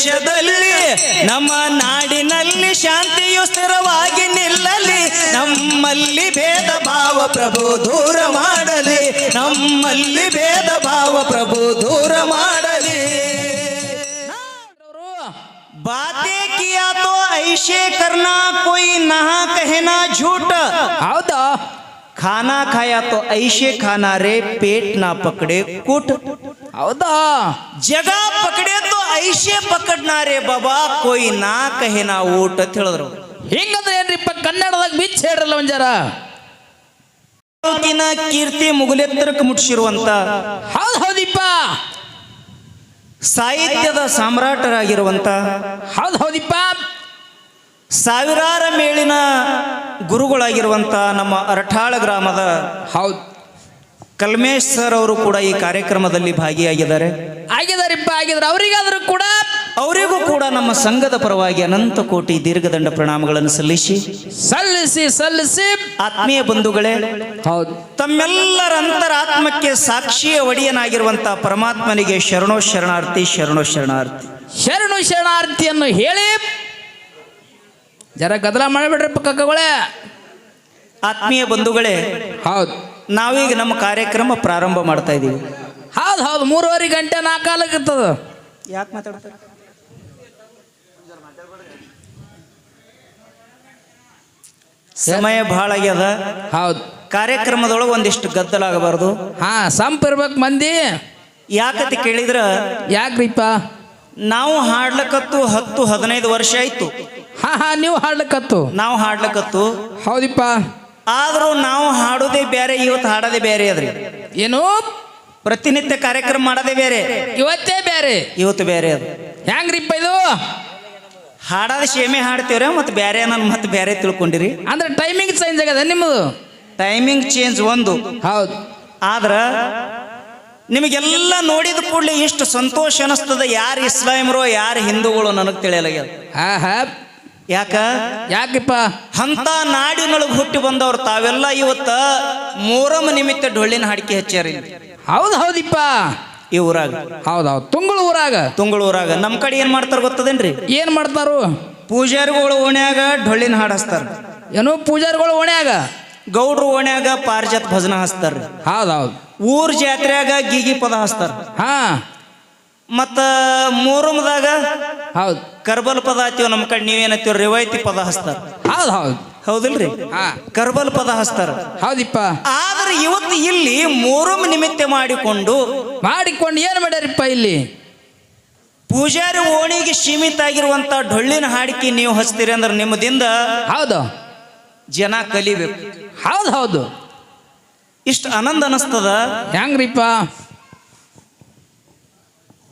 ದೇಶದಲ್ಲಿ ನಮ್ಮ ನಾಡಿನಲ್ಲಿ ಶಾಂತಿಯು ಸ್ಥಿರವಾಗಿ ನಿಲ್ಲಲಿ ನಮ್ಮಲ್ಲಿ ಭೇದ ಭಾವ ಪ್ರಭು ದೂರ ಮಾಡಲಿ ನಮ್ಮಲ್ಲಿ ಭೇದ ಭಾವ ಪ್ರಭು ದೂರ ಮಾಡಲಿ. ಕಿಯಾ ತೋ ಐಶೆ ಕರ್ನಾ ಕೊಯ್ ನಹಾ ಕಹನಾ ಝೂಟ. ಹೌದಾ? ಖಾನಾ ಖಾಯ ತೋ ಐಶೆ ಖಾನಾ ರೇ ಪೇಟ್ ನಾ ಪಕಡೆ ಕೂಟ. ಹೌದಾ? ಜಗ ಪಕಡೆ ಐಷೆ ಪಕಡ್ನಾರೆ ಬಾಬಾ ಕೊಯ್ ನಾ ಕಹಿ ನಾ ಊಟ ಅಂತ ಹೇಳಿದ್ರು. ಹಿಂಗಂದ್ರೆ ಏನ್ರಿಪ್ಪ ಕನ್ನಡದಾಗ ಬಿಚ್ಚ ಹೇಳ್ರಲ್ಲ ಒಂಜಾರ ತಾಲೂಕಿನ ಕೀರ್ತಿ ಮುಗುಲೆತ್ತರಕ್ಕೆ ಮುಟ್ಟಿಸಿರುವಂತ ಹೌದ್ ಹೌದಿಪ್ಪ. ಸಾಹಿತ್ಯದ ಸಾಮ್ರಾಟರಾಗಿರುವಂತ ಹೌದ್ ಹೌದಿಪ್ಪ. ಸಾವಿರಾರ ಮೇಲಿನ ಗುರುಗಳಾಗಿರುವಂತ ನಮ್ಮ ಅರಠಾಳ ಗ್ರಾಮದ ಹೌದು. ಕಲ್ಮೇಶ್ ಸರ್ ಅವರು ಕೂಡ ಈ ಕಾರ್ಯಕ್ರಮದಲ್ಲಿ ಭಾಗಿಯಾಗಿದ್ದಾರೆ. ಆಗಿದಾರಿಪ್ಪ ಆಗಿದ್ರು ಅವರಿಗಾದ್ರೂ ಕೂಡ ಅವರಿಗೂ ಕೂಡ ನಮ್ಮ ಸಂಘದ ಪರವಾಗಿ ಅನಂತ ಕೋಟಿ ದೀರ್ಘದಂಡ ಪ್ರಣಾಮಗಳನ್ನು ಸಲ್ಲಿಸಿ. ಸಲ್ಲಿಸಿ ಸಲ್ಲಿಸಿ. ಆತ್ಮೀಯ ಬಂಧುಗಳೇ ಹೌದು. ತಮ್ಮೆಲ್ಲರ ಅಂತರಾತ್ಮಕ್ಕೆ ಸಾಕ್ಷಿಯ ಒಡೆಯನಾಗಿರುವಂತಹ ಪರಮಾತ್ಮನಿಗೆ ಶರಣೋ ಶರಣಾರ್ಥಿ ಶರಣೋ ಶರಣಾರ್ಥಿ. ಶರಣು ಶರಣಾರ್ಥಿಯನ್ನು ಹೇಳಿ. ಜರ ಗದಲ ಮಾಡಿಬಿಡ್ರಿಪ್ಪ ಕಕ್ಕಗಳೇ ಆತ್ಮೀಯ ಬಂಧುಗಳೇ ಹೌದು. ನಾವೀಗ ನಮ್ಮ ಕಾರ್ಯಕ್ರಮ ಪ್ರಾರಂಭ ಮಾಡ್ತಾ ಇದ್ದೀವಿ ಹೌದು ಹೌದು ಮೂರುವರೆ ಗಂಟೆ ನಾಲ್ಕಾಲಕ್ಕೆ ಇರ್ತದ ಯಾಕೆ ಮಾತಾಡ್ತಾರೆ? ಸಮಯ ಬಹಳ ಆಗ್ಯದ. ಹೌದು. ಕಾರ್ಯಕ್ರಮದೊಳಗೆ ಒಂದಿಷ್ಟು ಗದ್ದಲಾಗಬಾರ್ದು ಹಾ ಸಂಪ್ ಇರ್ಬೇಕು ಮಂದಿ. ಯಾಕತಿ ಕೇಳಿದ್ರ? ಯಾಕ್ರಿಪ್ಪ? ನಾವು ಹಾಡ್ಲಕತ್ತು ಹತ್ತು ಹದಿನೈದು ವರ್ಷ ಆಯ್ತು. ಹಾ ಹಾ ನೀವು ಹಾಡ್ಲಕತ್ತು. ನಾವು ಹಾಡ್ಲಕತ್ತು. ಹೌದಿಪ್ಪ. ಆದ್ರೂ ನಾವು ಹಾಡೋದೇ ಬೇರೆ ಇವತ್ತು ಹಾಡೋದೇ ಬೇರೆ ಅದ್ರಿ. ಏನು? ಪ್ರತಿನಿತ್ಯ ಕಾರ್ಯಕ್ರಮ ಮಾಡೋದೇ ಬೇರೆ. ಇವತ್ತೇ ಬೇರೆ. ಇವತ್ತು ಬೇರೆ ಅದು. ಹೆಂಗ್ರಿಪ್ಪ ಇದು? ಹಾಡೋದು ಶೇಮೆ ಹಾಡ್ತೀವ್ರ ಮತ್ತೆ ಬೇರೆ ನನ್ನ ಮತ್ತೆ ಬೇರೆ ತಿಳ್ಕೊಂಡಿರಿ. ಅಂದ್ರೆ ಟೈಮಿಂಗ್ ಚೇಂಜ್ ಆಗದ ನಿಮ್ಮದು? ಟೈಮಿಂಗ್ ಚೇಂಜ್ ಒಂದು. ಹೌದು. ಆದ್ರ ನಿಮಗೆಲ್ಲ ನೋಡಿದ ಕೂಡಲೇ ಇಷ್ಟು ಸಂತೋಷ ಅನಿಸ್ತದ ಯಾರು ಇಸ್ಲಾಮ್ರೋ ಯಾರು ಹಿಂದೂಗಳು ನನಗೆ ತಿಳಿಯಲಾಗ್ಯದ. ಹಾ ಹಾ. ಯಾಕ? ಯಾಕಪ್ಪ? ಅಂತ ನಾಡಿನೊಳಗೆ ಹುಟ್ಟಿ ಬಂದವ್ರು ತಾವೆಲ್ಲ ಇವತ್ತ ಮೂರಮ್ಮ ನಿಮಿತ್ತ ಡೊಳ್ಳಿನ ಹಾಡಿಕೆ ಹಚ್ಚಾರಿ ಹೌದು ಹೌದಿಪ್ಪ. ಈ ಊರಾಗ. ಹೌದು ಊರಾಗ. ತುಂಗಳು ಊರಾಗ. ನಮ್ಮ ಕಡೆ ಏನ್ ಮಾಡ್ತಾರ ಗೊತ್ತದೇನ್ರಿ? ಏನ್ ಮಾಡ್ತಾರು? ಪೂಜಾರಿಗಳು ಓಣ್ಯಾಗ ಡೊಳ್ಳಿನ ಹಾಡು ಹಚ್ತಾರ ಏನು ಪೂಜಾರಿಗಳು ಓಣ್ಯಾಗ. ಗೌಡ್ರು ಓಣ್ಯಾಗ ಪಾರಿಜಾತ್ ಭಜನ ಹಚ್ತಾರ. ಹೌದು ಹೌದು. ಊರ್ ಜಾತ್ರೆಯಾಗ ಗೀಗಿ ಪದ ಹಚ್ತಾರ. ಹಾ. ಮತ್ತ ಮೂರಮದಾಗ ಹೌದು. ಕರ್ಬಲ್ ಪದ ಹಚ್ಚಿವ ನಮ್ಮ ಕಡೆ ನೀವೇನತ್ತೀವಿ ರಿವಾಯ್ತಿ ಪದ ಹಚ್ತಾರ. ಹೌದು ಹೌದು. ಹೌದಿಲ್ರಿ? ಹಾ. ಕರ್ಬಲ್ ಪದ ಹಚ್ತಾರ. ಹೌದಿಪ್ಪ. ಆದ್ರೆ ಇವತ್ತು ಇಲ್ಲಿ ಮೂರಮ್ ನಿಮಿತ್ತ ಮಾಡಿಕೊಂಡು ಮಾಡಿಕೊಂಡು ಏನು ಮಾಡ್ಯಾರಿಪ್ಪ ಇಲ್ಲಿ? ಪೂಜಾರಿ ಓಣಿಗೆ ಸೀಮಿತ ಆಗಿರುವಂತ ಡೊಳ್ಳಿನ ಹಾಡಿಕೆ ನೀವು ಹಚ್ತೀರಿ ಅಂದ್ರೆ ನಿಮ್ಮದಿಂದ ಹೌದು. ಜನ ಕಲಿಬೇಕು. ಹೌದು ಹೌದು. ಇಷ್ಟು ಆನಂದ ಅನಿಸ್ತದ? ಹೆಂಗ್ರಿಪ್ಪ?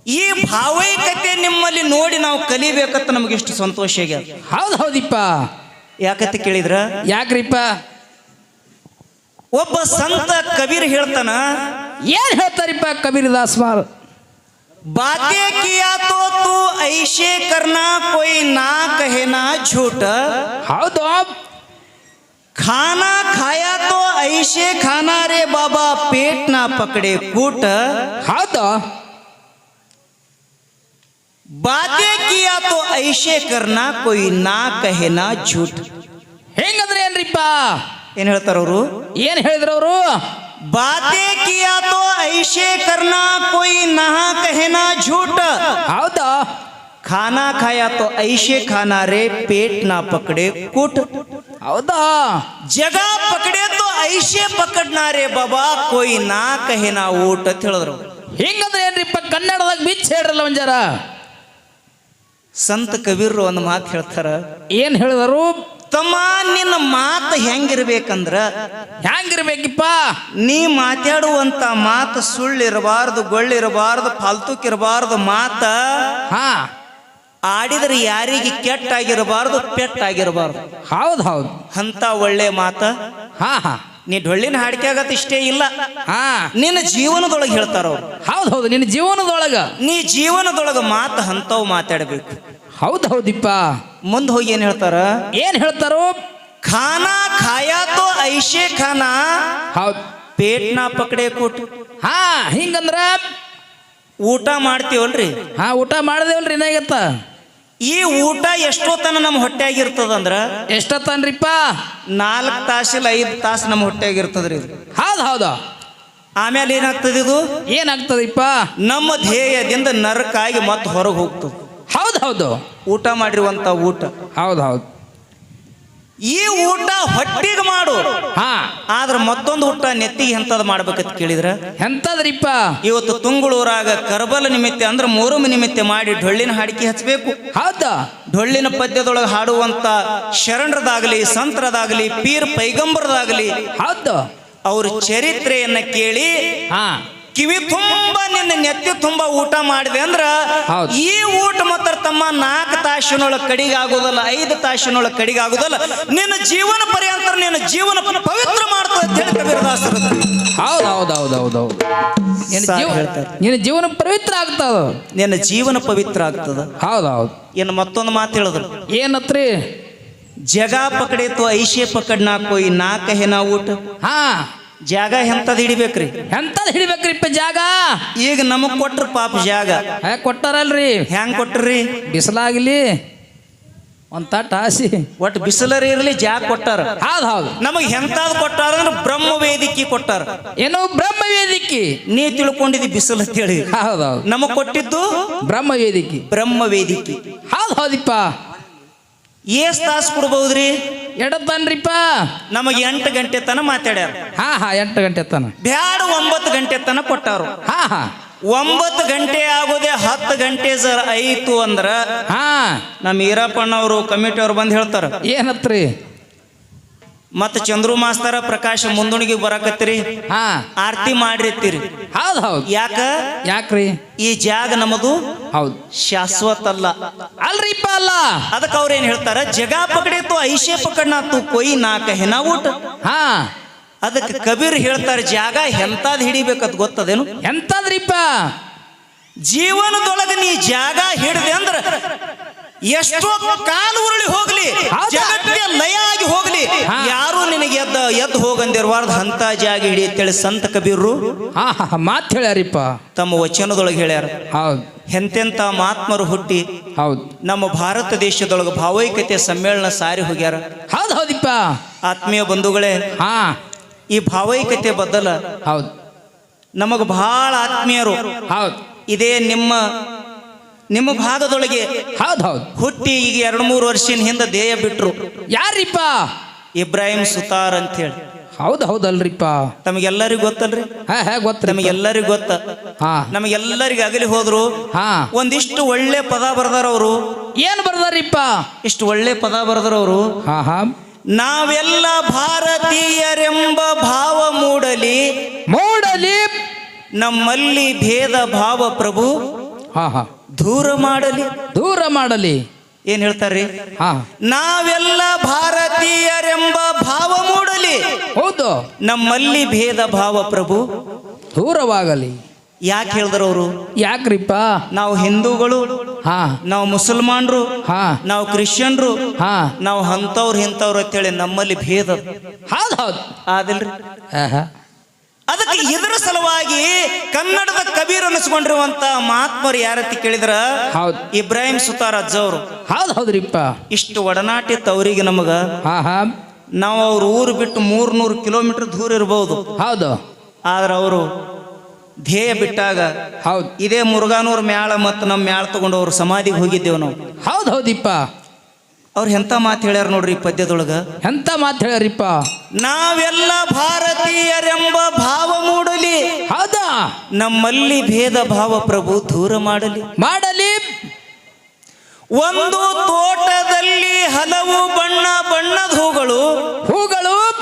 ಈ ಭಾವೈಕತೆ ನಿಮ್ಮಲ್ಲಿ ನೋಡಿ ನಾವು ಕಲಿಬೇಕಂತ ನಮ್ಗೆ ಇಷ್ಟು ಸಂತೋಷ ಆಗ್ಯದ. ಹೌದು ಹೌದಿಪ್ಪ. ಯಾಕಂತ ಕೇಳಿದ್ರ? ಯಾಕ್ರಿಪ್ಪ? ಒಬ್ಬ ಸಂತ ಕಬೀರ್ ಹೇಳ್ತಾನ ಏನ್ ಹೇಳ್ತಾರಿಪ್ಪ ಕಬೀರ್ ದಾಸ್ ಮಾಲ್? ಬಾತೆ ಕಿಯಾ ತೋ ತೂ ಐಶೆ ಕರ್ನಾ ಕೊಯ್ ನಾ ಕಹೆನಾ ಝೂಟ. ಹೌದು. ಖಾನಾ ಖಾಯಾ ತೋ ಐಶೆ ಖಾನಾರೇ ಬಾಬಾ ಪೇಟ್ ನಾ ಪಕಡೆ ಕೂಟ. ಹೌದು. बातें किया तो ऐसे करना कोई ना कहना झूठ। बातें किया तो ऐसे करना कोई ना कहना झूठ। हाउ तो खाना खाया तो ऐसे खाना रे पेट ना पकड़े कुट। हाउदा जगह पकड़े तो ऐसे पकड़ना रे बाबा कोई ना कहना ऊट थे हिंग्रेनरीप कन्डदेड़ जरा ಸಂತ ಕವಿರು ಒಂದು ಮಾತು ಹೇಳ್ತಾರ. ಏನ್ ಹೇಳಿದರು? ತಮ್ಮ ನಿನ್ನ ಮಾತು ಹೆಂಗಿರ್ಬೇಕಂದ್ರ? ಹೆಂಗಿರ್ಬೇಕಿಪ್ಪ? ನೀ ಮಾತಾಡುವಂತ ಮಾತು ಸುಳ್ಳಿರಬಾರ್ದು ಗೊಳ್ಳಿರಬಾರ್ದು ಫಾಲ್ತುಕಿರಬಾರ್ದು ಮಾತ ಹಾ. ಆಡಿದ್ರೆ ಯಾರಿಗೆ ಕೆಟ್ಟಾಗಿರಬಾರ್ದು ಪೆಟ್ಟಾಗಿರಬಾರ್ದು. ಹೌದು ಹೌದು. ಅಂತ ಒಳ್ಳೆ ಮಾತ. ಹಾ ಹಾ. ನೀ ಡೊಳ್ಳಿನ ಹಾಡಿಕೆಯಾಗತ್ತ ಇಷ್ಟೇ ಇಲ್ಲ. ಹಾ. ನಿನ್ನ ಜೀವನದೊಳಗೆ ಹೇಳ್ತಾರ ಅವ್ರು. ಹೌದು ಹೌದು ನಿನ್ನ ಜೀವನದೊಳಗ. ನೀ ಜೀವನದೊಳಗೆ ಮಾತು ಹಂತವ್ ಮಾತಾಡಬೇಕು. ಹೌದು ಹೌದಿಪ್ಪ. ಮುಂದೆ ಹೋಗಿ ಏನ್ ಹೇಳ್ತಾರ? ಏನ್ ಹೇಳ್ತಾರೋ? ಖಾನಾ ಖಾಯಾ ತೋ ಐಶೆ ಖಾನಾ. ಹೌದು. ಪೇಟ್ ನಾ ಪಕಡೆ ಕೊಟ್ಟು ಹಾ ಹಿಂಗಂದ್ರ? ಊಟ ಮಾಡ್ತೀವಲ್ರಿ? ಹಾ ಊಟ ಮಾಡ್ದೇವಲ್ರಿ ಏನಾಗತ್ತ? ಈ ಊಟ ಎಷ್ಟೋ ತನ ನಮ್ಮ ಹೊಟ್ಟೆಯಾಗಿರ್ತದಂದ್ರ? ಎಷ್ಟೊತ್ತನ್ರಿಪ್ಪ? ನಾಲ್ಕು ತಾಸಿಲ್ಲ ಐದು ತಾಸು ನಮ್ಮ ಹೊಟ್ಟೆಯಾಗಿರ್ತದ್ರಿ ಇದು. ಹೌದು ಹೌದು. ಆಮೇಲೆ ಏನಾಗ್ತದೆ ಇದು? ಏನಾಗ್ತದಪ್ಪ? ನಮ್ಮ ಧ್ಯೇಯದಿಂದ ನರಕಾಗಿ ಮತ್ತೆ ಹೊರಗೆ ಹೋಗ್ತದೆ. ಹೌದು ಹೌದು. ಊಟ ಮಾಡಿರುವಂತ ಊಟ. ಹೌದು ಹೌದು. ಈ ಊಟ ಹೊಟ್ಟಿಗೆ ಮಾಡು. ಹಾ. ಆದ್ರೆ ಮತ್ತೊಂದು ಊಟ ನೆತ್ತಿಗೆ ಎಂತದ್ ಮಾಡ್ಬೇಕಂತ ಕೇಳಿದ್ರ? ಎಂತದ್ರಿಪ್ಪ? ಇವತ್ತು ತುಂಗುಳೂರಾಗ ಕರ್ಬಲ ನಿಮಿತ್ತ ಅಂದ್ರೆ ಮೂರು ನಿಮಿತ್ತ ಮಾಡಿ ಡೊಳ್ಳಿನ ಹಾಡಿಕೆ ಹಚ್ಚಬೇಕು ಹೌದು? ಡೊಳ್ಳಿನ ಪದ್ಯದೊಳಗೆ ಹಾಡುವಂತ ಶರಣರದಾಗಲಿ ಸಂತರದಾಗಲಿ ಪೀರ್ ಪೈಗಂಬರದಾಗಲಿ ಹೌದು? ಅವ್ರ ಚರಿತ್ರೆಯನ್ನ ಕೇಳಿ ಹಾ. ಕಿವಿ ತುಂಬಾ ನಿನ್ನ ನೆತ್ತಿ ತುಂಬಾ ಊಟ ಮಾಡಿದೆ ಅಂದ್ರ. ಈ ಊಟ ಮಾತ್ರ ತಮ್ಮ ನಾಲ್ಕು ತಾಸಿನೊಳಗೆ ಕಡಿಗಾಗೋದಲ್ಲ ಐದು ತಾಸಿನೊಳಗೆ ಕಡಿಗಾಗೋದಲ್ಲ. ನಿನ್ನ ಜೀವನ ಪರ್ಯಂತ ನಿನ್ನ ಜೀವನ ಪವಿತ್ರ ಮಾಡ್ತದೆ ಅಂತ ಹೇಳಿ ಕಬೀರದಾಸರು ಹೌದು ಹೌದು ಹೌದು ಹೌದು ಹೌದು ನಿನ್ನ ಜೀವನ ಪವಿತ್ರ ಆಗ್ತದ. ನಿನ್ನ ಜೀವನ ಪವಿತ್ರ ಆಗ್ತದ. ಹೌದು ಹೌದು ಇನ್ನು ಮತ್ತೊಂದು ಮಾತು ಹೇಳಿದ್ರು. ಏನತ್ರಿ? ಜಗ ಪಕಡಿತು ಐಶೆ ಪಕಡ್ನಾ ಕೊಯ್ ನಾಕ ಹೆನಾ ಊಟ? ಹಾ. ಜಾಗ ಎಂತದ್ ಹಿಡಿಬೇಕ್ರಿ? ಎಂತದ್ ಹಿಡಿಬೇಕ್ರಿಪ್ಪ ಜಾಗ? ಈಗ ನಮಗ್ ಕೊಟ್ರ ಪಾಪ ಜಾಗ. ಹೇ ಕೊಟ್ಟಾರಲ್ರಿ. ಹೆಂಗ್ ಕೊಟ್ರಿ? ಬಿಸಿಲಾಗ್ಲಿ ಒಂದ್ ತಟ್ ಹಾಸಿ. ಒಟ್ಟು ಬಿಸಿಲರ್ ಇರ್ಲಿ ಜಾಗ ಕೊಟ್ಟಾರ. ಹೌದು ಹೌದು. ನಮಗ್ ಎಂತಾದ್ ಕೊಟ್ಟಾರ ಅಂದ್ರೆ ಬ್ರಹ್ಮ ವೇದಿಕೆ ಕೊಟ್ಟಾರ. ಏನೋ ಬ್ರಹ್ಮ ವೇದಿಕೆ. ನೀ ತಿಳ್ಕೊಂಡಿದ್ದಿ ಬಿಸಿಲು ಅಂತೇಳಿ. ಹೌದು ಹೌದು. ನಮಗ್ ಕೊಟ್ಟಿದ್ದು ಬ್ರಹ್ಮ ವೇದಿಕೆ. ಬ್ರಹ್ಮ ವೇದಿಕೆ. ಹೌದು ಹೌದಿಪ್ಪ. ಏಸ್ ತಾಸು ಕೊಡ್ಬಹುದ್ರಿ ಎಡತ್ತನ್ರಿಪ್ಪ ನಮಗೆ ಎಂಟು ಗಂಟೆ ತನ ಮಾತಾಡ್ಯಾರ. ಹಾ ಹಾ ಎಂಟು ಗಂಟೆ ತನ. ಬ್ಯಾಡ ಒಂಬತ್ತು ಗಂಟೆ ತನ ಕೊಟ್ಟಾರು ಹಾ ಹಾ. ಒಂಬತ್ತು ಗಂಟೆ ಆಗೋದೆ ಹತ್ತು ಗಂಟೆ ಸರ್ ಆಯ್ತು ಅಂದ್ರ ಹಾ. ನಮ್ಮ ಈರಪ್ಪಣ್ಣವರು ಕಮಿಟಿ ಅವ್ರು ಬಂದು ಹೇಳ್ತಾರ. ಏನತ್ರಿ? ಮತ್ತ ಚಂದ್ರು ಮಾಸ್ತರ ಪ್ರಕಾಶ ಮುಂದೂಣಿಗೆ ಬರಾಕತ್ತೀರಿ? ಹಾ. ಆರತಿ ಮಾಡಿರ್ತೀರಿ. ಹೌದು ಹೌದು. ಯಾಕ? ಯಾಕ್ರಿ? ಈ ಜಾಗ ನಮ್ಮದು ಹೌದು. ಶಾಶ್ವತ ಅಲ್ಲ ಅಲ್ರಿಪ್ಪ ಅಲ್ಲ. ಅದಕ್ಕೆ ಅವ್ರೇನ್ ಏನ್ ಹೇಳ್ತಾರ? ಜಗ ಪಕಡಿತು ಐಶೆ ಪಕಡ್ನಾತು ಕೊಯ್ ನಾಕ ಹೆನ ಊಟ. ಹಾ. ಅದಕ್ಕೆ ಕಬೀರ್ ಹೇಳ್ತಾರೆ ಜಾಗ ಎಂತಾದ್ ಹಿಡಿಬೇಕದ್ ಗೊತ್ತದೇನು? ಎಂತದ್ರಿಪ್ಪ? ಜೀವನದೊಳಗ ನೀ ಜಾಗ ಹಿಡ್ದೆ ಅಂದ್ರ ಎಷ್ಟೋ ಕಾಲು ಉರುಳಿ ಹೋಗ್ಲಿ? ಜಗತ್ತಿಗೆ ಲಯ ಆಗಿ ಹೋಗ್ಲಿ ಯಾರು ನಿನಗೆ ಎದ್ದ ಎದ್ದು ಹೋಗಂದಿರಬಾರ್ದು ಹಂತ ಜಾಗ ಹಿಡಿ ಅಂತೇಳಿ ಸಂತ ಕಬೀರ್ರು. ಮಾತು ಹೇಳ್ಯಾರಿಪ್ಪ. ತಮ್ಮ ವಚನದೊಳಗೆ ಹೇಳ್ಯಾರ. ಹೌದು. ಎಂತೆಂತ ಮಹಾತ್ಮರು ಹುಟ್ಟಿ ಹೌದು. ನಮ್ಮ ಭಾರತ ದೇಶದೊಳಗೆ ಭಾವೈಕ್ಯತೆ ಸಮ್ಮೇಳನ ಸಾರಿ ಹೋಗ್ಯಾರ. ಹೌದು ಹೌದಿಪ್ಪ. ಆತ್ಮೀಯ ಬಂಧುಗಳೇ ಹಾ. ಈ ಭಾವೈಕ್ಯತೆ ಬದಲ ಹೌದು. ನಮಗೆ ಬಹಳ ಆತ್ಮೀಯರು. ಹೌದು. ಇದೇ ನಿಮ್ಮ ನಿಮ್ಮ ಭಾಗದೊಳಗೆ ಹೌದು ಹೌದು. ಹುಟ್ಟಿ ಈಗ ಎರಡು ಮೂರು ವರ್ಷದ ಹಿಂದೆ ದೇಹ ಬಿಟ್ರು. ಯಾರಿಪ್ಪ? ಇಬ್ರಾಹಿಂ ಸುತಾರ್ ಅಂತ ಹೇಳಿ ಹೌದು ಹೌದಲ್ರಿಪ್ಪ. ತಮಗೆಲ್ಲರಿಗೂ ಗೊತ್ತಲ್ರಿ? ಹಾ ಹೇ ಗೊತ್ತ್ರಿ. ನಮಗೆಲ್ಲರಿಗೂ ಗೊತ್ತ. ಹಾ. ನಮಗೆಲ್ಲರಿಗೂ ಅಗಲಿ ಹೋದ್ರು. ಹಾ. ಒಂದಿಷ್ಟು ಒಳ್ಳೆ ಪದ ಬರ್ದಾರ ಅವರು. ಏನ್ ಬರ್ದಾರಿಪ್ಪ? ಇಷ್ಟು ಒಳ್ಳೆ ಪದ ಬರ್ದಾರ ಅವರು. ಹಾ ಹಾ. ನಾವೆಲ್ಲ ಭಾರತೀಯರೆಂಬ ಭಾವ ಮೂಡಲಿ. ಮೂಡಲಿ. ನಮ್ಮಲ್ಲಿ ಭೇದ ಭಾವ ಪ್ರಭು. ಹಾ ಹಾ. ದೂರ ಮಾಡಲಿ. ದೂರ ಮಾಡಲಿ. ಏನ್ ಹೇಳ್ತಾರ್ರಿ? ಹಾ. ನಾವೆಲ್ಲ ಭಾರತೀಯರೆಂಬ ಭಾವ ಮೂಡಲಿ. ಹೌದು. ನಮ್ಮಲ್ಲಿ ಭೇದ ಭಾವ ಪ್ರಭು. ದೂರವಾಗಲಿ. ಯಾಕೆ ಹೇಳಿದ್ರು ಅವರು? ಯಾಕ್ರಿಪ್ಪ? ನಾವು ಹಿಂದೂಗಳು. ಹಾ. ನಾವು ಮುಸಲ್ಮಾನರು. ಹಾ. ನಾವು ಕ್ರಿಶ್ಚಿಯನ್ರು. ಹಾ. ನಾವು ಅಂಥವ್ರು ಇಂಥವ್ರು ಅಂತೇಳಿ ನಮ್ಮಲ್ಲಿ ಭೇದ. ಹೌದು ಹೌದು. ಆದಿಲ್ರಿ. ಆಹಾ. ಅದಕ್ಕೆ ಇದರ ಸಲುವಾಗಿ ಕನ್ನಡದ ಕಬೀರ್ ಅನಿಸ್ಕೊಂಡಿರುವಂತ ಮಹಾತ್ಮರು ಯಾರತಿ ಕೇಳಿದ್ರ? ಹೌದು. ಇಬ್ರಾಹಿಂ ಸುತಾರಜ್ ಅವರು ಹೌದು ಹೌದ್ರಿಪ್ಪ. ಇಷ್ಟು ಒಡನಾಟಿತ್ತು ಅವರಿಗೆ ನಮಗ ನಾವು ಅವ್ರ ಊರು ಬಿಟ್ಟು ಮೂರ್ನೂರು ಕಿಲೋಮೀಟರ್ ದೂರ ಇರಬಹುದು ಹೌದು. ಆದ್ರ ಅವರು ಧ್ಯೇಯ ಬಿಟ್ಟಾಗ ಹೌದು. ಇದೇ ಮುರುಘಾನೂರ್ ಮ್ಯಾಳ ಮತ್ತು ನಮ್ಮ ಮ್ಯಾಳ ತಗೊಂಡು ಅವ್ರ ಸಮಾಧಿಗೆ ಹೋಗಿದ್ದೇವೆ ನಾವು. ಹೌದು ಹೌದಿಪ್ಪ ಅವ್ರು ಎಂತ ಮಾತು ಹೇಳ್ಯಾರ ನೋಡ್ರಿ ಪದ್ಯದೊಳಗೆ? ಎಂತ ಮಾತು ಹೇಳ್ಯಾರಿಪ್ಪ? ನಾವೆಲ್ಲ ಭಾರತೀಯರೆಂಬ ಭಾವ ಮೂಡಲಿ. ಹೌದಾ? ನಮ್ಮಲ್ಲಿ ಭೇದ ಭಾವ ಪ್ರಭು ದೂರ ಮಾಡಲಿ. ಮಾಡಲಿ. ಒಂದು ತೋಟದಲ್ಲಿ ಹಲವು ಬಣ್ಣ ಬಣ್ಣದ ಹೂಗಳು. ಹೂಗಳು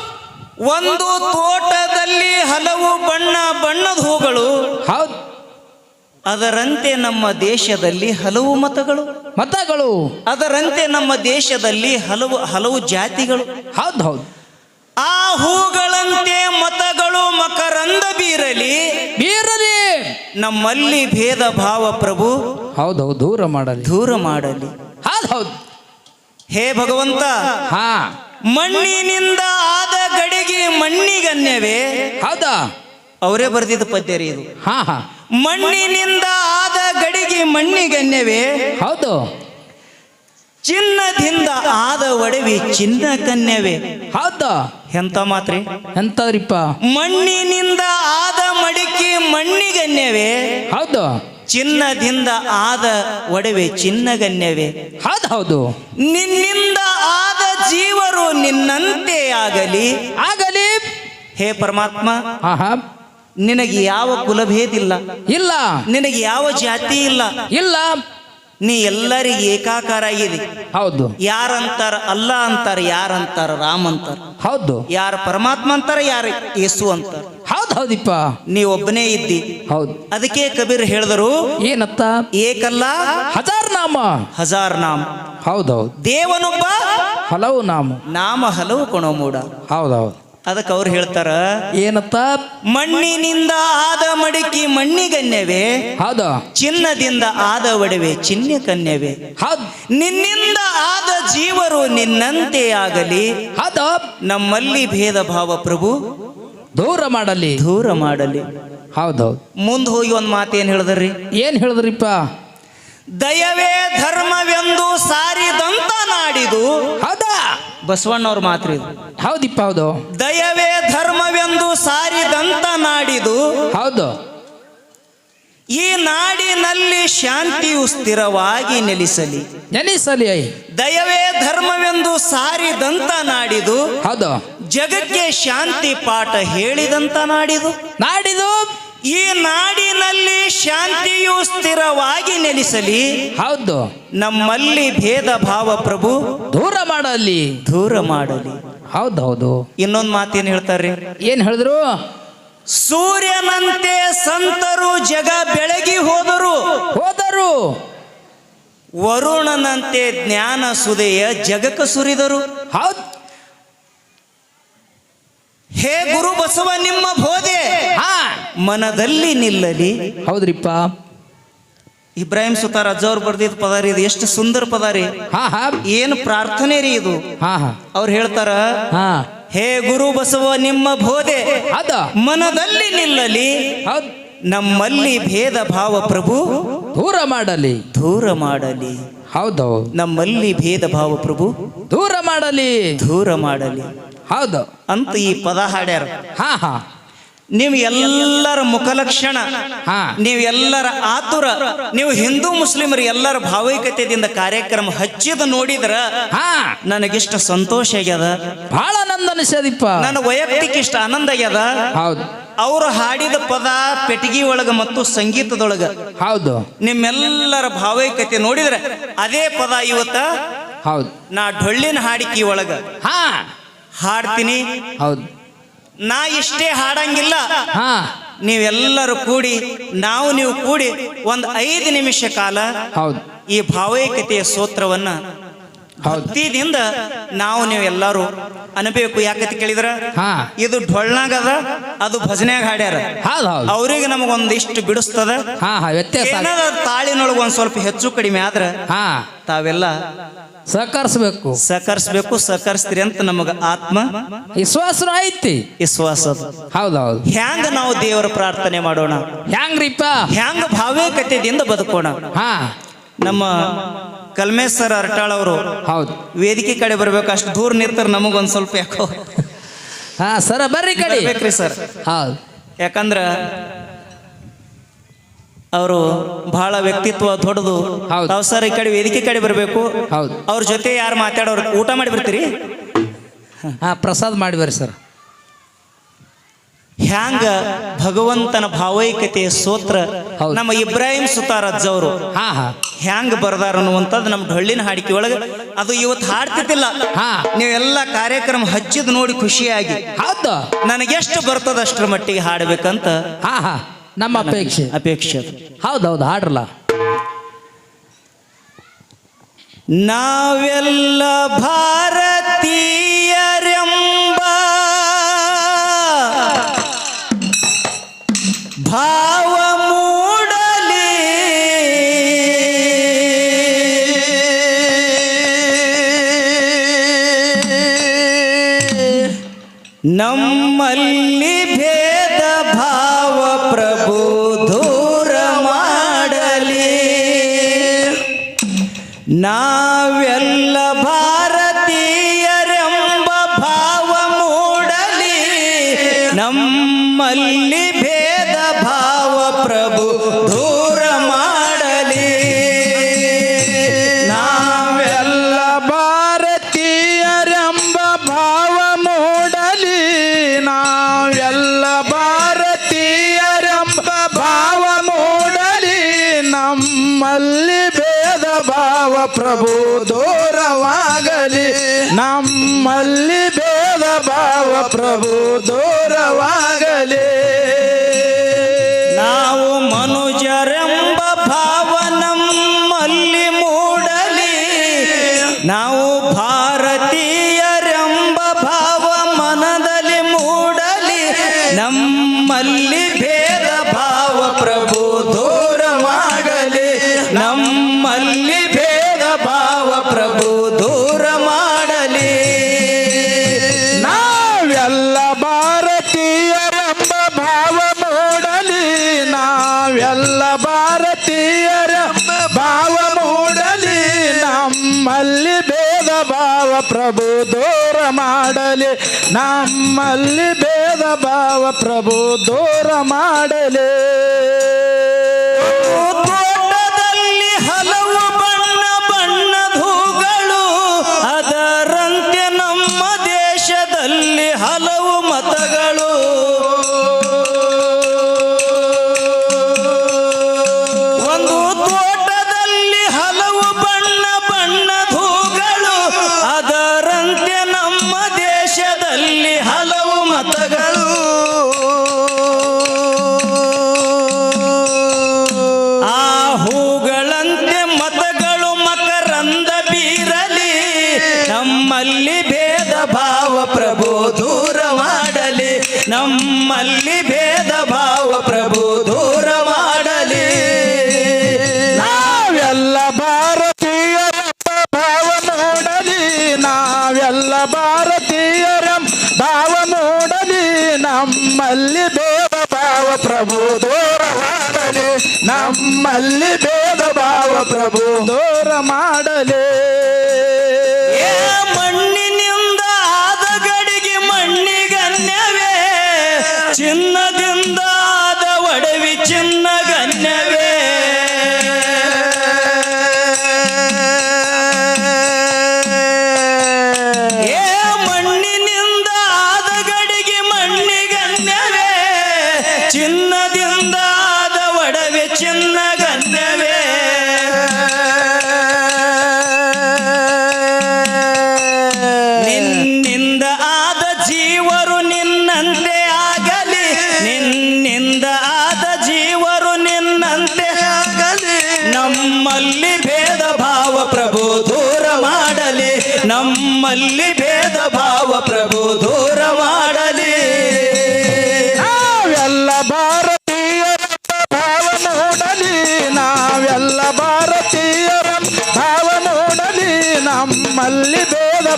ಒಂದು ತೋಟದಲ್ಲಿ ಹಲವು ಬಣ್ಣ ಬಣ್ಣದ ಹೂಗಳು ಹೌದು. ಅದರಂತೆ ನಮ್ಮ ದೇಶದಲ್ಲಿ ಹಲವು ಮತಗಳು. ಮತಗಳು. ಅದರಂತೆ ನಮ್ಮ ದೇಶದಲ್ಲಿ ಹಲವು ಹಲವು ಜಾತಿಗಳು. ಹೌದು ಹೌದು. ಆ ಹೂಗಳಂತೆ ಮತಗಳು ಮಕರಂದ ಬೀರಲಿ. ಬೀರಲಿ. ನಮ್ಮಲ್ಲಿ ಭೇದ ಭಾವ ಪ್ರಭು. ಹೌದು ಹೌದು ದೂರ ಮಾಡಲಿ. ದೂರ ಮಾಡಲಿ. ಹೌದು ಹೌದು. ಹೇ ಭಗವಂತ ಹಾ. ಮಣ್ಣಿನಿಂದ ಆದ ಗಡಿಗೆ ಮಣ್ಣಿಗನ್ಯವೇ. ಹೌದಾ? ಅವರೇ ಬರೆದಿದ್ದ ಪದ್ಯ ರೀ ಇದು. ಹಾ ಹಾ. ಮಣ್ಣಿನಿಂದ ಆದ ಗಡಿಗೆ ಮಣ್ಣಿಗನ್ಯವೇ ಹೌದು. ಚಿನ್ನದಿಂದ ಆದ ಒಡವಿ ಚಿನ್ನ ಕನ್ಯವೇ ಹೌದ. ಎಂತ ಮಾತ್ರಿ? ಎಂತವ್ರಿಪ್ಪ? ಮಣ್ಣಿನಿಂದ ಆದ ಮಡಿಕೆ ಮಣ್ಣಿಗನ್ಯವೇ ಹೌದು. ಚಿನ್ನದಿಂದ ಆದ ಒಡವೆ ಚಿನ್ನಗನ್ಯವೇ ಹೌದು ಹೌದು. ನಿನ್ನಿಂದ ಆದ ಜೀವರು ನಿನ್ನಂತೆ ಆಗಲಿ. ಆಗಲಿ. ಹೇ ಪರಮಾತ್ಮ ಆಹಾ. ನಿನಗೆ ಯಾವ ಕುಲಭೇದಿಲ್ಲ ಇಲ್ಲ? ನಿನಗೆ ಯಾವ ಜಾತಿ ಇಲ್ಲ? ಇಲ್ಲ. ನೀ ಎಲ್ಲರಿಗೆ ಏಕಾಕಾರ ಆಗಿದೆ ಹೌದು. ಯಾರಂತಾರ ಅಲ್ಲ ಅಂತಾರ ಯಾರಂತಾರ ರಾಮ್ ಅಂತಾರ? ಹೌದು. ಯಾರ ಪರಮಾತ್ಮ ಅಂತಾರ ಯಾರ ಯೇಸು ಅಂತಾರ? ಹೌದು ಹೌದಿಪ್ಪ. ನೀ ಒಬ್ಬನೇ ಇದ್ದಿ. ಹೌದು. ಅದಕ್ಕೆ ಕಬೀರ್ ಹೇಳಿದರು ಏನತ್ತ? ಏಕಲ್ಲ ಹಜಾರ್ ನಾಮ. ಹಜಾರ್ ನಾಮ. ಹೌದೌದು ದೇವನೊಬ್ಬ ಹಲವು ನಾಮ. ನಾಮ ಹಲವು ಕೊಣೋ ಮೂಡ ಹೌದೌದು ಅದಕ್ಕೆ ಅವ್ರು ಹೇಳ್ತಾರ ಏನಪ್ಪ ಮಣ್ಣಿನಿಂದ ಆದ ಮಡಿಕೆ ಮಣ್ಣಿಗನ್ಯವೇ ಹೌದ. ಚಿನ್ನದಿಂದ ಆದ ಒಡವೆ ಚಿನ್ನ ಕನ್ಯವೇ ಹೌದು. ನಿನ್ನಿಂದ ಆದ ಜೀವರು ನಿನ್ನಂತೆ ಆಗಲಿ. ಹೌದ. ನಮ್ಮಲ್ಲಿ ಭೇದ ಭಾವ ಪ್ರಭು. ದೂರ ಮಾಡಲಿ. ದೂರ ಮಾಡಲಿ. ಹೌದೌದು. ಮುಂದೆ ಹೋಗಿ ಒಂದು ಮಾತೇನು ಹೇಳಿದ್ರಿ? ಏನ್ ಹೇಳಿದ್ರಿಪ್ಪ? ದಯವೇ ಧರ್ಮವೆಂದು ಸಾರಿದಂತ ನಾಡಿದು. ಹೌದಾ. ಬಸವಣ್ಣವ್ರ ಮಾತ್ರ ಇದು. ಹೌದಿಪ್ಪ ಹೌದು. ದಯವೇ ಧರ್ಮವೆಂದು ಸಾರಿದಂತ ನಾಡಿದು ಹೌದು. ಈ ನಾಡಿನಲ್ಲಿ ಶಾಂತಿಯು ಸ್ಥಿರವಾಗಿ ನೆಲೆಸಲಿ. ನೆನೆಸಲಿ ದಯವೇ ಧರ್ಮವೆಂದು ಸಾರಿದಂತ ನಾಡಿದು ಹೌದು. ಜಗಕ್ಕೆ ಶಾಂತಿ ಪಾಠ ಹೇಳಿದಂತ ನಾಡಿದು. ನಾಡಿದು ಈ ನಾಡಿನಲ್ಲಿ ಶಾಂತಿಯು ಸ್ಥಿರವಾಗಿ ನೆಲೆಸಲಿ. ಹೌದು. ನಮ್ಮಲ್ಲಿ ಭೇದ ಭಾವ ಪ್ರಭು. ದೂರ ಮಾಡಲಿ. ದೂರ ಮಾಡಲಿ. ಹೌದು ಇನ್ನೊಂದು ಮಾತೇನು ಹೇಳ್ತಾರೆ ಏನ್ ಹೇಳಿದ್ರು? ಸೂರ್ಯನಂತೆ ಸಂತರು ಜಗ ಬೆಳಗಿ ಹೋದರು. ಹೋದರು. ವರುಣನಂತೆ ಜ್ಞಾನ ಸುದೆಯ ಜಗಕ್ಕೆ ಸುರಿದರು. ಹೌದ್. ಹೇ ಗುರು ಬಸವ ನಿಮ್ಮ ಬೋಧೆ. ಹಾ ಮನದಲ್ಲಿ ನಿಲ್ಲಲಿ. ಹೌದ್ರಿಪ್ಪ. ಇಬ್ರಾಹಿಂ ಸುತಾರ್ ಅಜ್ಜವ್ರು ಬರ್ದಿದ್ ಪದ ರೀ ಇದು ಎಷ್ಟು ಸುಂದರ ಪದ ರೀ ಹಾ ಹಾ. ಏನು ಪ್ರಾರ್ಥನೆ ರೀ ಇದು. ಹಾ ಹಾ. ಅವ್ರು ಹೇಳ್ತಾರ ಹಾ. ಹೇ ಗುರು ಬಸವ ನಿಮ್ಮ ಬೋಧೆ. ಅದ ಮನದಲ್ಲಿ ನಿಲ್ಲಲಿ. ಹೌದ್. ನಮ್ಮಲ್ಲಿ ಭೇದ ಭಾವ ಪ್ರಭು. ದೂರ ಮಾಡಲಿ. ದೂರ ಮಾಡಲಿ. ಹೌದೌದು ನಮ್ಮಲ್ಲಿ ಭೇದ ಭಾವ ಪ್ರಭು. ದೂರ ಮಾಡಲಿ. ದೂರ ಮಾಡಲಿ. ಹೌದು. ಅಂತ ಈ ಪದ ಹಾಡ್ಯಾರ. ಹಾ ಹಾ. ನೀವು ಎಲ್ಲರ ಮುಖಲಕ್ಷಣ ಹಾ. ನೀವು ಎಲ್ಲರ ಆತುರ ನೀವು ಹಿಂದೂ ಮುಸ್ಲಿಮರು ಎಲ್ಲರ ಭಾವೈಕತೆಯಿಂದ ಕಾರ್ಯಕ್ರಮ ಹಚ್ಚಿದ ನೋಡಿದ್ರ ಹಾ. ನನಗಿಷ್ಟ ಸಂತೋಷ ಆಗ್ಯದ. ಬಹಳ ಆನಂದ ಅನಿಸದಿಪ್ಪ ನನ್ನ ವೈಯಕ್ತಿಕ ಇಷ್ಟ ಆನಂದ ಆಗ್ಯದ. ಹೌದು. ಅವರು ಹಾಡಿದ ಪದ ಪೆಟಗಿ ಒಳಗ ಮತ್ತು ಸಂಗೀತದೊಳಗ. ಹೌದು. ನಿಮ್ಮೆಲ್ಲರ ಭಾವೈಕತೆ ನೋಡಿದ್ರೆ ಅದೇ ಪದ ಇವತ್ತ ಹೌದು. ನಾ ಡೊಳ್ಳಿನ ಹಾಡಿಕೆ ಒಳಗ. ಹಾ. ಹಾಡ್ತೀನಿ. ಹೌದು. ನಾ ಇಷ್ಟೇ ಹಾಡಂಗಿಲ್ಲ. ಹಾ. ನೀವೆಲ್ಲರೂ ಕೂಡಿ ನಾವು ನೀವು ಕೂಡಿ ಒಂದು ಐದು ನಿಮಿಷ ಕಾಲ ಹೌದು. ಈ ಭಾವೈಕ್ಯತೆಯ ಸ್ತೋತ್ರವನ್ನ ಹೌದು ಭಕ್ತಿದಿಂದ ನಾವು ನೀವು ಎಲ್ಲರೂ ಅನ್ಬೇಕು. ಯಾಕಂತ ಕೇಳಿದ್ರ? ಹಾ. ಇದು ಡೊಳ್ನಾಗದ ಅದು ಭಜನ್ಯಾಗ ಹಾಡ್ಯಾರ. ಅವ್ರಿಗೆ ನಮಗೊಂದಿಷ್ಟು ಬಿಡಿಸ್ತದ. ತಾಳಿನೊಳಗೆ ಒಂದ್ ಸ್ವಲ್ಪ ಹೆಚ್ಚು ಕಡಿಮೆ ಆದ್ರ ಹಾ. ತಾವೆಲ್ಲ ಸಹಕರಿಸ್ಬೇಕು. ಸಹಕರಿಸ್ಬೇಕು ಸಹಕರಿಸ್ತೀರಿ ಅಂತ ನಮಗ ಆತ್ಮ ವಿಶ್ವಾಸ ಐತಿ. ವಿಶ್ವಾಸ. ಹೌದೌದು ಹ್ಯಾಂಗ ನಾವು ದೇವರ ಪ್ರಾರ್ಥನೆ ಮಾಡೋಣ? ಹ್ಯಾಂಗ್ರಿಪ್ಪ? ಹ್ಯಾಂಗ ಭಾವೈಕ್ಯತೆಯಿಂದ ಬದುಕೋಣ? ಹಾ. ನಮ್ಮ ಕಲ್ಮೇಶ್ ಸರ್ ಅರ್ಟಾಳ್ ಅವರು. ಹೌದು. ವೇದಿಕೆ ಕಡೆ ಬರ್ಬೇಕು ಅಷ್ಟು ದೂರ ನಿರ್ತಾರೆ ನಮಗೊಂದ್ ಸ್ವಲ್ಪ ಯಾಕೋ. ಹಾ ಸರ ಬರ್ರಿ ಕಡಿ. ಬರ್ಬೇಕ್ರಿ ಸರ್. ಹೌದು. ಯಾಕಂದ್ರ ಅವರು ಬಹಳ ವ್ಯಕ್ತಿತ್ವ ದೊಡ್ಡದು. ಹೌದು. ತಾವು ಸರ್ ಈ ಕಡೆ ವೇದಿಕೆ ಕಡೆ ಬರಬೇಕು. ಹೌದು. ಅವ್ರ ಜೊತೆ ಯಾರು ಮಾತಾಡೋರು ಊಟ ಮಾಡಿ ಬರ್ತೀರಿ ಹಾ ಪ್ರಸಾದ್ ಮಾಡಿ ಬರ್ರಿ ಸರ್. ಹ್ಯಾಂಗ ಭಗವಂತನ ಭಾವೈಕ್ಯತೆಯ ಸ್ತೋತ್ರ. ನಮ್ಮ ಇಬ್ರಾಹಿಂ ಸುತಾರಜ್ ಅವರು ಹ್ಯಾಂಗ ಬರ್ದಾರ ಅನ್ನುವಂಥದ್ದು ನಮ್ಮ ಹಳ್ಳಿನ ಹಾಡಿಕೆ ಒಳಗೆ ಅದು ಇವತ್ತು ಹಾಡ್ತಿದ್ದಿಲ್ಲ. ಹಾ. ನೀವೆಲ್ಲ ಕಾರ್ಯಕ್ರಮ ಹಚ್ಚಿದ್ ನೋಡಿ ಖುಷಿಯಾಗಿ. ಹೌದು. ನನಗೆಷ್ಟು ಬರ್ತದ ಅಷ್ಟರ ಮಟ್ಟಿಗೆ ಹಾಡ್ಬೇಕಂತ ನಮ್ಮ ಅಪೇಕ್ಷೆ. ಅಪೇಕ್ಷೆ ಹೌದೌದು ಹಾಡ್ರಲ್ಲ. ನಾವೆಲ್ಲ ಭಾರತೀಯರೆಂಬ ನಮ್ಮಲ್ಲಿ ಪ್ರಭು ದೂರವಾಗಲಿ. ನಮ್ಮಲ್ಲಿ ಭೇದ ಭಾವ ಪ್ರಭು, ದೂರವಾಗಲಿ. ನಾವು ಮನುಜರೆಂಬ ಭಾವ ನಮ್ಮಲ್ಲಿ ಮೂಡಲಿ. ನಾವು ಭಾರತೀಯರೆಂಬ ಭಾವ ಮನದಲ್ಲಿ ಮೂಡಲಿ. ನಮ್ಮಲ್ಲಿ ನಮ್ಮಲ್ಲಿ ಭೇದ ಭಾವ ಪ್ರಭು ದೂರ ಮಾಡಲಿ. ನಮ್ಮಲ್ಲಿ ಭೇದ ಭಾವ ಪ್ರಭು. ದೂರ ಮಾಡಲಿ. ಏ ಮಣ್ಣಿನಿಂದ ಆದ ಗಡಿಗೆ ಮಣ್ಣಿಗನ್ಯವೇ. ಚಿನ್ನದಿಂದ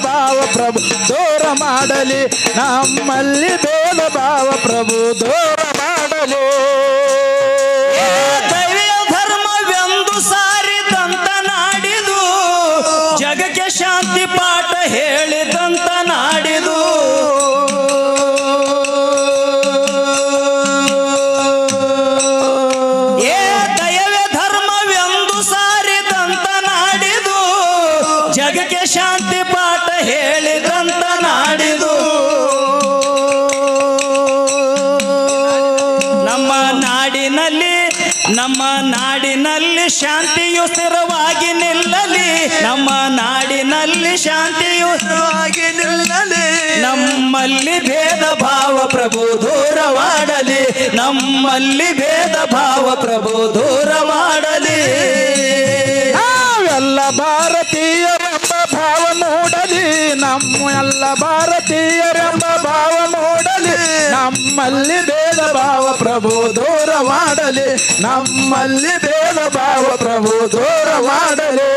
ಭಾವ ಪ್ರಭು ದೂರ ಮಾಡಲಿ. ನಮ್ಮಲ್ಲಿ ಭೇದ ಭಾವ ಪ್ರಭು ದೂರ ಮಾಡಲಿ. ಶಾಂತಿಯು ಸ್ಥಿರವಾಗಿ ನಿಲ್ಲಲಿ. ನಮ್ಮ ನಾಡಿನಲ್ಲಿ ಶಾಂತಿಯು ಸ್ಥಿರವಾಗಿ ನಿಲ್ಲಲಿ. ನಮ್ಮಲ್ಲಿ ಭೇದ ಭಾವ ಪ್ರಭು ದೂರವಾಡಲಿ. ನಮ್ಮಲ್ಲಿ ಭೇದ ಭಾವ ಪ್ರಭು ದೂರವಾಡಲಿ. ನಾವೆಲ್ಲ ಭಾರತೀಯರೆಂಬ ಭಾವ ಮೂಡಲಿ. ನಮ್ಮ ಎಲ್ಲ ಭಾರತೀಯರೆಂಬ ಭಾವ ಮೂಡಲಿ. ನಮ್ಮಲ್ಲಿ ಭಾವ ಪ್ರಭು, ದೂರ ಮಾಡಲಿ. ನಮ್ಮಲ್ಲಿ ಭೇದ ಭಾವ ಪ್ರಭು, ದೂರ ಮಾಡಲಿ.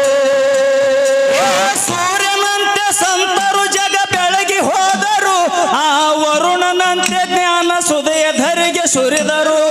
ಸೂರ್ಯನಂತೆ ಸಂತರು ಜಗ ಬೆಳಗಿ ಹೋದರು. ಆ ವರುಣನಂತೆ ಜ್ಞಾನ ಸುದಯ ಧರಿಗೆ ಸುರಿದರು.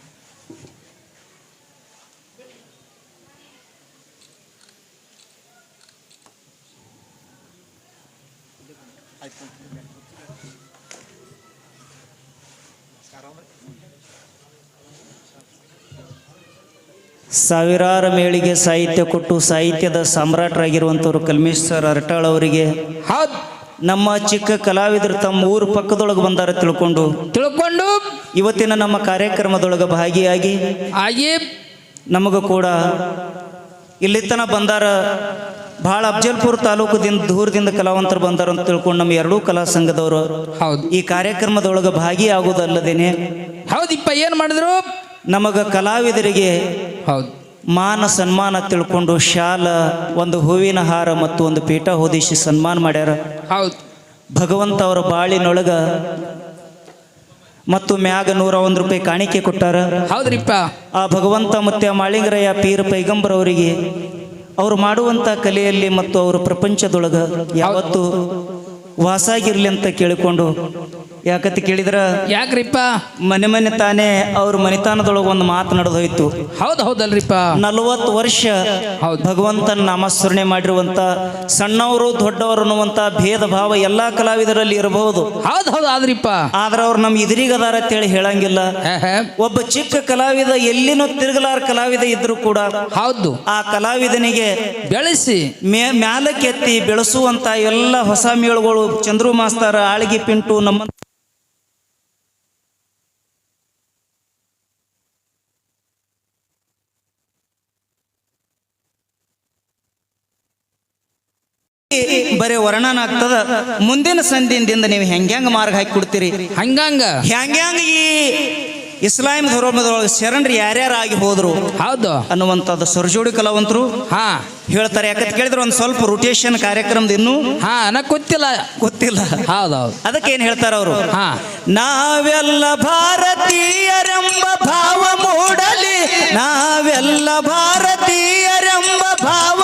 ಸಾವಿರಾರು ಮೇಳಿಗೆ ಸಾಹಿತ್ಯ ಕೊಟ್ಟು ಸಾಹಿತ್ಯದ ಸಮ್ರಾಟರಾಗಿರುವಂಥವ್ರು ಕಲ್ಮೇಶ್ ಸರ್ ಅರಟಾಳ್ ಅವರಿಗೆ. ಹೌದ್. ನಮ್ಮ ಚಿಕ್ಕ ಕಲಾವಿದರು ತಮ್ಮ ಊರು ಪಕ್ಕದೊಳಗೆ ಬಂದಾರ ತಿಳ್ಕೊಂಡು. ತಿಳ್ಕೊಂಡು. ಇವತ್ತಿನ ನಮ್ಮ ಕಾರ್ಯಕ್ರಮದೊಳಗೆ ಭಾಗಿಯಾಗಿ. ಆಗಿ ನಮಗೂ ಕೂಡ ಇಲ್ಲಿತನ ಬಂದಾರ ಭಾಳ ಅಫ್ಜಲ್ಪುರ ತಾಲೂಕದಿಂದ ದೂರದಿಂದ ಕಲಾವಂತರು ಬಂದಾರ ಅಂತ ತಿಳ್ಕೊಂಡು ನಮ್ಮ ಎರಡೂ ಕಲಾ ಸಂಘದವರು. ಹೌದು. ಈ ಕಾರ್ಯಕ್ರಮದೊಳಗೆ ಭಾಗಿಯಾಗುವುದಲ್ಲದೇನೆ. ಹೌದಿಪ್ಪ ಏನ್ ಮಾಡಿದ್ರು? ನಮಗ ಕಲಾವಿದರಿಗೆ ಹೌದು. ಮಾನ ಸನ್ಮಾನ ತಿಳ್ಕೊಂಡು ಶಾಲ ಒಂದು ಹೂವಿನ ಹಾರ ಮತ್ತು ಒಂದು ಪೀಠ ಹೊದಿಸಿ ಸನ್ಮಾನ ಮಾಡ್ಯಾರ. ಹೌದು. ಭಗವಂತ ಅವರ ಬಾಳಿನೊಳಗ ಮತ್ತು ಮ್ಯಾಗ ನೂರ ಒಂದು ರೂಪಾಯಿ ಕಾಣಿಕೆ ಕೊಟ್ಟಾರ. ಹೌದ್ರಿಪ್ಪ. ಆ ಭಗವಂತ ಮತ್ತೆ ಆ ಮಾಳಿಂಗರಯ್ಯ ಪೀರ್ ಪೈಗಂಬರ್ ಅವರಿಗೆ ಅವರು ಮಾಡುವಂಥ ಕಲೆಯಲ್ಲಿ ಮತ್ತು ಅವರ ಪ್ರಪಂಚದೊಳಗ ಯಾವತ್ತು ವಾಸಾಗಿರ್ಲಿ ಅಂತ ಕೇಳಿಕೊಂಡು ಯಾಕತ್ ಕೇಳಿದ್ರ? ಯಾಕ್ರಿಪ್ಪ? ಮನೆ ಮನೆ ತಾನೇ ಅವ್ರ ಮನೆತನದೊಳಗೆ ಒಂದು ಮಾತು ನಡೆದು ಹೋಯ್ತು ಹೌದು ಹೌದಲ್ರಿಪ್ಪ. ನಲವತ್ತು ವರ್ಷ ಭಗವಂತ ಭಗವಂತನ ನಾಮಸ್ಮರಣೆ ಮಾಡಿರುವಂತ ಸಣ್ಣವರು ದೊಡ್ಡವರು ಅನ್ನುವಂತ ಭೇದ ಭಾವ ಎಲ್ಲಾ ಕಲಾವಿದರಲ್ಲಿ ಇರಬಹುದು. ಹೌದು ಹೌದು ಆದ್ರಿಪ್ಪ. ಆದ್ರೆ ಅವ್ರು ನಮ್ಮ ಎದುರಿಗದಾರ ಅಂತೇಳಿ ಹೇಳಂಗಿಲ್ಲ. ಹೇ, ಹೇ. ಒಬ್ಬ ಚಿಕ್ಕ ಕಲಾವಿದ ಎಲ್ಲಿನೂ ತಿರುಗಲಾರ ಕಲಾವಿದ ಇದ್ರು ಕೂಡ ಹೌದು. ಆ ಕಲಾವಿದನಿಗೆ ಬೆಳೆಸಿ. ಮೇ ಮ್ಯಾಲಕ್ಕೆತ್ತಿ ಬೆಳೆಸುವಂತ ಎಲ್ಲ ಹೊಸ ಮೇಳುಗಳು ಚಂದ್ರು ಮಾಸ್ತರ ಆಳಿಗೆ ಪಿಂಟು ನಮ್ಮ ಬರೀ ವರ್ಣನ ಆಗ್ತದ. ಮುಂದಿನ ಸಂಧಿಯಿಂದ ನೀವು ಹೆಂಗ್ಯಾಂಗ ಮಾರ್ಗ ಹಾಕಿ ಕೊಡ್ತೀರಿ? ಹಂಗಂಗ. ಹೆಂಗ್ಯಾಂಗ ಈ ಇಸ್ಲಾಂ ಧರ್ಮದೊಳಗೆ ಶರಣರು ಯಾರ್ಯಾರು ಆಗಿ ಹೋದ್ರು ಹೌದು. ಅನ್ನುವಂಥದ್ದು ಸರ್ಜೋಡಿ ಕಲಾವಂತರು ಹಾ. ಹೇಳ್ತಾರೆ. ಯಾಕಂತ ಕೇಳಿದ್ರೆ ಒಂದು ಸ್ವಲ್ಪ ರೊಟೇಷನ್ ಕಾರ್ಯಕ್ರಮದ ಇನ್ನು ಹಾ ನಾ ಗೊತ್ತಿಲ್ಲ. ಗೊತ್ತಿಲ್ಲ. ಹೌದು ಹೌದು ಅದಕ್ಕೆ ಏನ್ ಹೇಳ್ತಾರ ಅವರು? ಹಾ. ನಾವೆಲ್ಲ ಭಾರತೀಯರೆಂಬ ಭಾವ ಮೂಡಲಿ. ನಾವೆಲ್ಲ ಭಾರತೀಯರೆಂಬ ಭಾವ